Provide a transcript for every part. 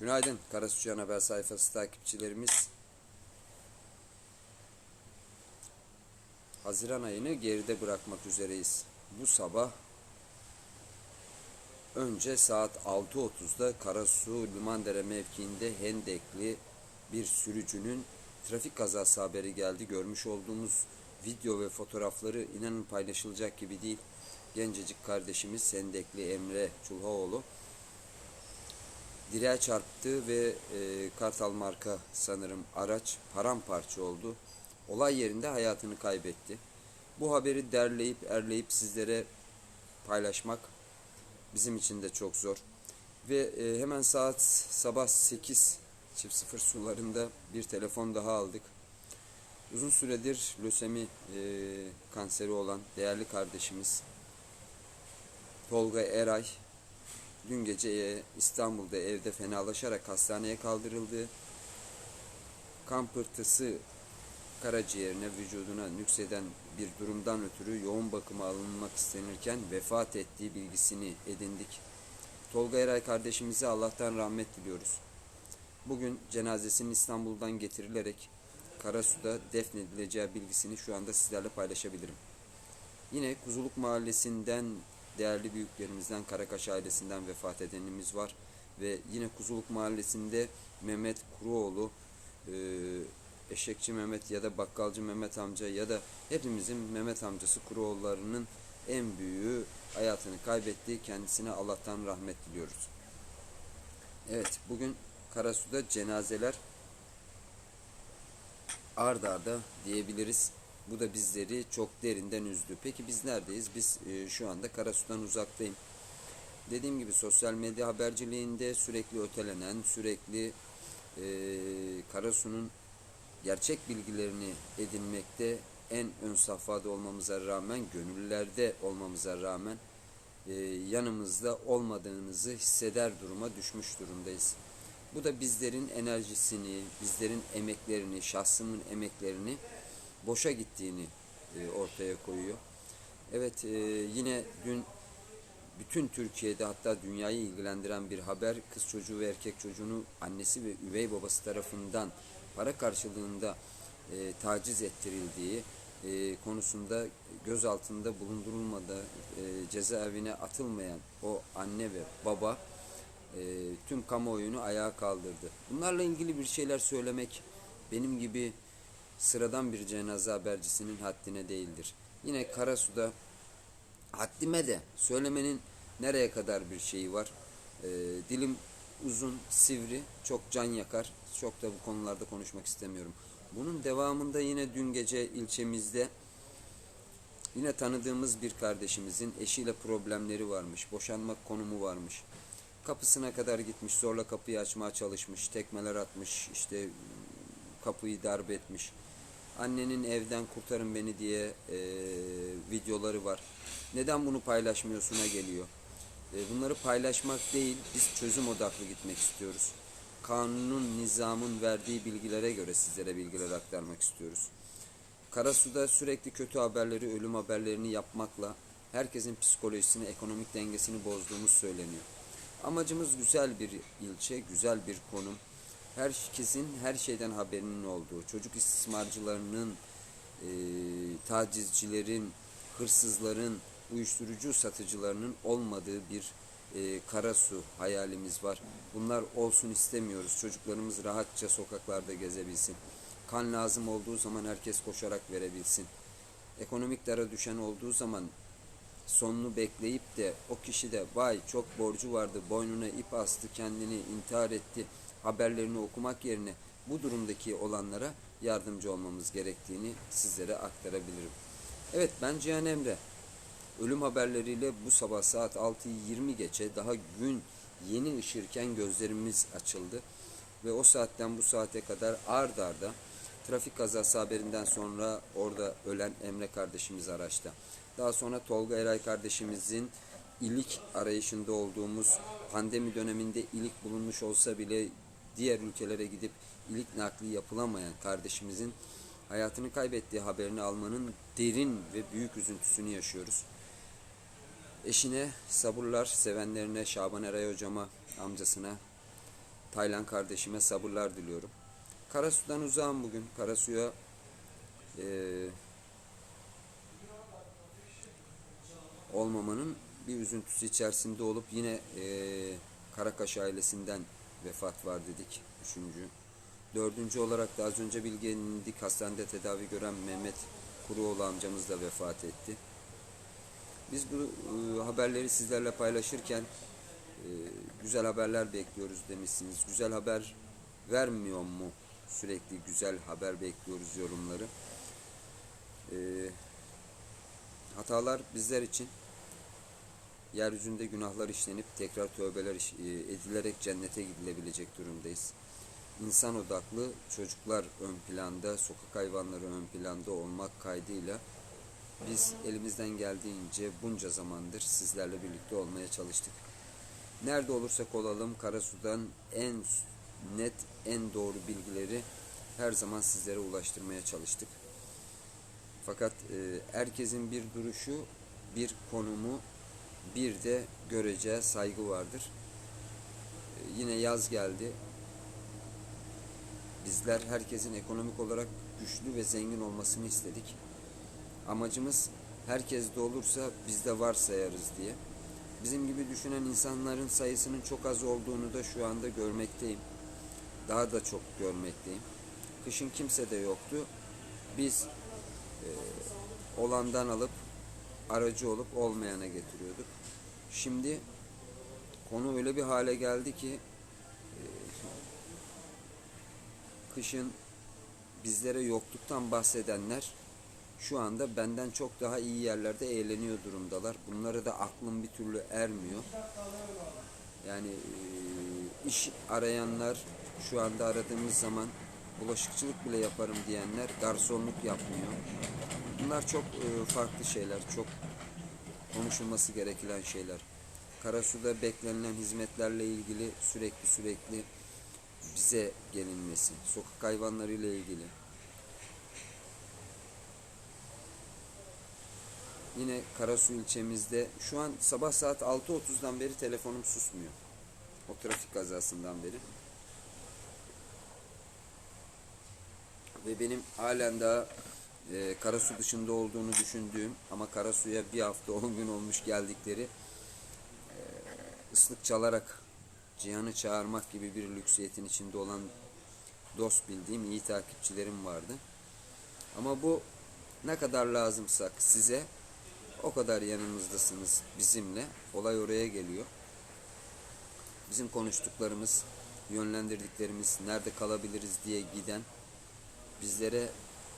Günaydın Karasucan Haber sayfası takipçilerimiz. Haziran ayını geride bırakmak üzereyiz. Bu sabah önce saat 6.30'da Karasu Limandere mevkiinde Hendekli bir sürücünün trafik kazası haberi geldi. Görmüş olduğumuz video ve fotoğrafları inanın paylaşılacak gibi değil. Gencecik kardeşimiz Hendekli Emre Çulhaoğlu direğe çarptı ve e, Kartal marka sanırım araç paramparça oldu. Olay yerinde hayatını kaybetti. Bu haberi derleyip erleyip sizlere paylaşmak bizim için de çok zor. Ve e, hemen saat sabah 8 çift sıfır sularında bir telefon daha aldık. Uzun süredir lösemi e, kanseri olan değerli kardeşimiz Tolga Eray dün gece İstanbul'da evde fenalaşarak hastaneye kaldırıldı. Kan pıhtısı karaciğerine, vücuduna nükseden bir durumdan ötürü yoğun bakıma alınmak istenirken vefat ettiği bilgisini edindik. Tolga Eray kardeşimize Allah'tan rahmet diliyoruz. Bugün cenazesinin İstanbul'dan getirilerek Karasu'da defnedileceği bilgisini şu anda sizlerle paylaşabilirim. Yine Kuzuluk Mahallesi'nden değerli büyüklerimizden Karakaş ailesinden vefat edenimiz var. Ve yine Kuzuluk Mahallesi'nde Mehmet Kuruoğlu, e, Eşekçi Mehmet ya da Bakkalcı Mehmet amca ya da hepimizin Mehmet amcası Kuruoğullarının en büyüğü hayatını kaybetti. Kendisine Allah'tan rahmet diliyoruz. Evet bugün Karasu'da cenazeler ard arda diyebiliriz. Bu da bizleri çok derinden üzdü. Peki biz neredeyiz? Biz e, şu anda Karasu'dan uzaktayım. Dediğim gibi sosyal medya haberciliğinde sürekli ötelenen, sürekli e, Karasu'nun gerçek bilgilerini edinmekte en ön safhada olmamıza rağmen, gönüllülerde olmamıza rağmen e, yanımızda olmadığınızı hisseder duruma düşmüş durumdayız. Bu da bizlerin enerjisini, bizlerin emeklerini, şahsımın emeklerini boşa gittiğini e, ortaya koyuyor. Evet e, yine dün bütün Türkiye'de hatta dünyayı ilgilendiren bir haber kız çocuğu ve erkek çocuğunu annesi ve üvey babası tarafından para karşılığında e, taciz ettirildiği e, konusunda gözaltında bulundurulmadı e, cezaevine atılmayan o anne ve baba e, tüm kamuoyunu ayağa kaldırdı. Bunlarla ilgili bir şeyler söylemek benim gibi sıradan bir cenaze habercisinin haddine değildir. Yine Karasu'da haddime de söylemenin nereye kadar bir şeyi var. E, dilim uzun, sivri, çok can yakar. Çok da bu konularda konuşmak istemiyorum. Bunun devamında yine dün gece ilçemizde yine tanıdığımız bir kardeşimizin eşiyle problemleri varmış. Boşanmak konumu varmış. Kapısına kadar gitmiş, zorla kapıyı açmaya çalışmış, tekmeler atmış, işte kapıyı darp etmiş. Annenin evden kurtarın beni diye e, videoları var. Neden bunu paylaşmıyorsun'a geliyor. E, bunları paylaşmak değil, biz çözüm odaklı gitmek istiyoruz. Kanunun, nizamın verdiği bilgilere göre sizlere bilgiler aktarmak istiyoruz. Karasu'da sürekli kötü haberleri, ölüm haberlerini yapmakla herkesin psikolojisini, ekonomik dengesini bozduğumuz söyleniyor. Amacımız güzel bir ilçe, güzel bir konum herkesin her şeyden haberinin olduğu, çocuk istismarcılarının, e, tacizcilerin, hırsızların, uyuşturucu satıcılarının olmadığı bir e, karasu hayalimiz var. Bunlar olsun istemiyoruz. Çocuklarımız rahatça sokaklarda gezebilsin. Kan lazım olduğu zaman herkes koşarak verebilsin. Ekonomik dara düşen olduğu zaman sonunu bekleyip de o kişi de vay çok borcu vardı boynuna ip astı kendini intihar etti haberlerini okumak yerine bu durumdaki olanlara yardımcı olmamız gerektiğini sizlere aktarabilirim. Evet ben Cihan Emre. Ölüm haberleriyle bu sabah saat 6'yı 20 geçe daha gün yeni ışırken gözlerimiz açıldı. Ve o saatten bu saate kadar ard arda trafik kazası haberinden sonra orada ölen Emre kardeşimiz araçta. Daha sonra Tolga Eray kardeşimizin ilik arayışında olduğumuz pandemi döneminde ilik bulunmuş olsa bile diğer ülkelere gidip ilik nakli yapılamayan kardeşimizin hayatını kaybettiği haberini almanın derin ve büyük üzüntüsünü yaşıyoruz. Eşine sabırlar, sevenlerine, Şaban Eray hocama, amcasına, Taylan kardeşime sabırlar diliyorum. Karasu'dan uzağım bugün. Karasu'ya eee olmamanın bir üzüntüsü içerisinde olup yine eee Karakaş ailesinden vefat var dedik. Üçüncü. Dördüncü olarak da az önce bilgilendik hastanede tedavi gören Mehmet Kuruoğlu amcamız da vefat etti. Biz bu e, haberleri sizlerle paylaşırken e, güzel haberler bekliyoruz demişsiniz. Güzel haber vermiyor mu? Sürekli güzel haber bekliyoruz yorumları. E, hatalar bizler için yeryüzünde günahlar işlenip tekrar tövbeler e, edilerek cennete gidilebilecek durumdayız. İnsan odaklı çocuklar ön planda, sokak hayvanları ön planda olmak kaydıyla biz elimizden geldiğince bunca zamandır sizlerle birlikte olmaya çalıştık. Nerede olursak olalım Karasu'dan en net, en doğru bilgileri her zaman sizlere ulaştırmaya çalıştık. Fakat e, herkesin bir duruşu, bir konumu, bir de göreceği saygı vardır. E, yine yaz geldi. Bizler herkesin ekonomik olarak güçlü ve zengin olmasını istedik. Amacımız herkeste olursa bizde var sayarız diye. Bizim gibi düşünen insanların sayısının çok az olduğunu da şu anda görmekteyim. Daha da çok görmekteyim. Kışın kimse de yoktu. Biz e, olandan alıp aracı olup olmayana getiriyorduk. Şimdi konu öyle bir hale geldi ki e, kışın bizlere yokluktan bahsedenler şu anda benden çok daha iyi yerlerde eğleniyor durumdalar. Bunlara da aklım bir türlü ermiyor. Yani e, iş arayanlar şu anda aradığımız zaman bulaşıkçılık bile yaparım diyenler garsonluk yapmıyor. Bunlar çok e, farklı şeyler, çok konuşulması gereken şeyler. Karasu'da beklenilen hizmetlerle ilgili sürekli sürekli bize gelinmesi, sokak hayvanlarıyla ilgili. Yine Karasu ilçemizde şu an sabah saat 6.30'dan beri telefonum susmuyor. O trafik kazasından beri. Ve benim halen daha e, Karasu dışında olduğunu düşündüğüm ama Karasu'ya bir hafta 10 gün olmuş geldikleri e, ıslık çalarak Cihan'ı çağırmak gibi bir lüksiyetin içinde olan dost bildiğim iyi takipçilerim vardı. Ama bu ne kadar lazımsak size o kadar yanımızdasınız bizimle. Olay oraya geliyor. Bizim konuştuklarımız, yönlendirdiklerimiz, nerede kalabiliriz diye giden bizlere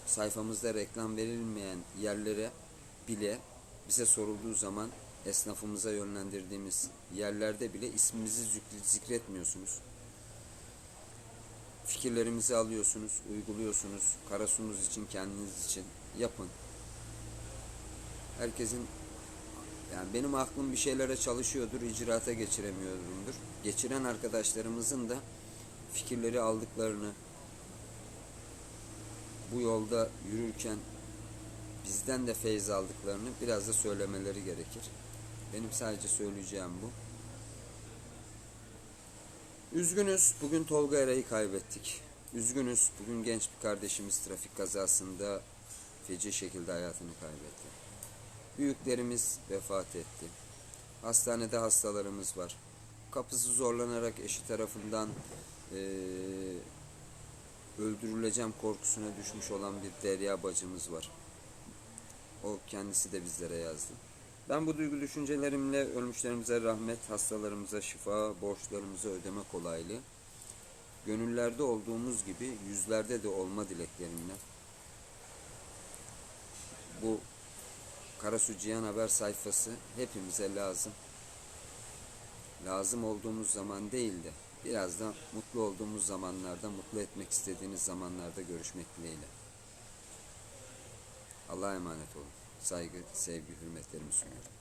sayfamızda reklam verilmeyen yerlere bile bize sorulduğu zaman esnafımıza yönlendirdiğimiz yerlerde bile ismimizi zikr- zikretmiyorsunuz. Fikirlerimizi alıyorsunuz, uyguluyorsunuz. Karasunuz için, kendiniz için yapın. Herkesin yani benim aklım bir şeylere çalışıyordur, icraata geçiremiyorumdur. Geçiren arkadaşlarımızın da fikirleri aldıklarını, bu yolda yürürken bizden de feyz aldıklarını biraz da söylemeleri gerekir. Benim sadece söyleyeceğim bu. Üzgünüz. Bugün Tolga Eray'ı kaybettik. Üzgünüz. Bugün genç bir kardeşimiz trafik kazasında feci şekilde hayatını kaybetti. Büyüklerimiz vefat etti. Hastanede hastalarımız var. Kapısı zorlanarak eşi tarafından eee öldürüleceğim korkusuna düşmüş olan bir Derya bacımız var. O kendisi de bizlere yazdı. Ben bu duygu düşüncelerimle ölmüşlerimize rahmet, hastalarımıza şifa, borçlarımıza ödeme kolaylığı, gönüllerde olduğumuz gibi yüzlerde de olma dileklerimle bu Karasu Cihan Haber sayfası hepimize lazım. Lazım olduğumuz zaman değil de biraz da mutlu olduğumuz zamanlarda, mutlu etmek istediğiniz zamanlarda görüşmek dileğiyle. Allah'a emanet olun. Saygı, sevgi, hürmetlerimi sunuyorum.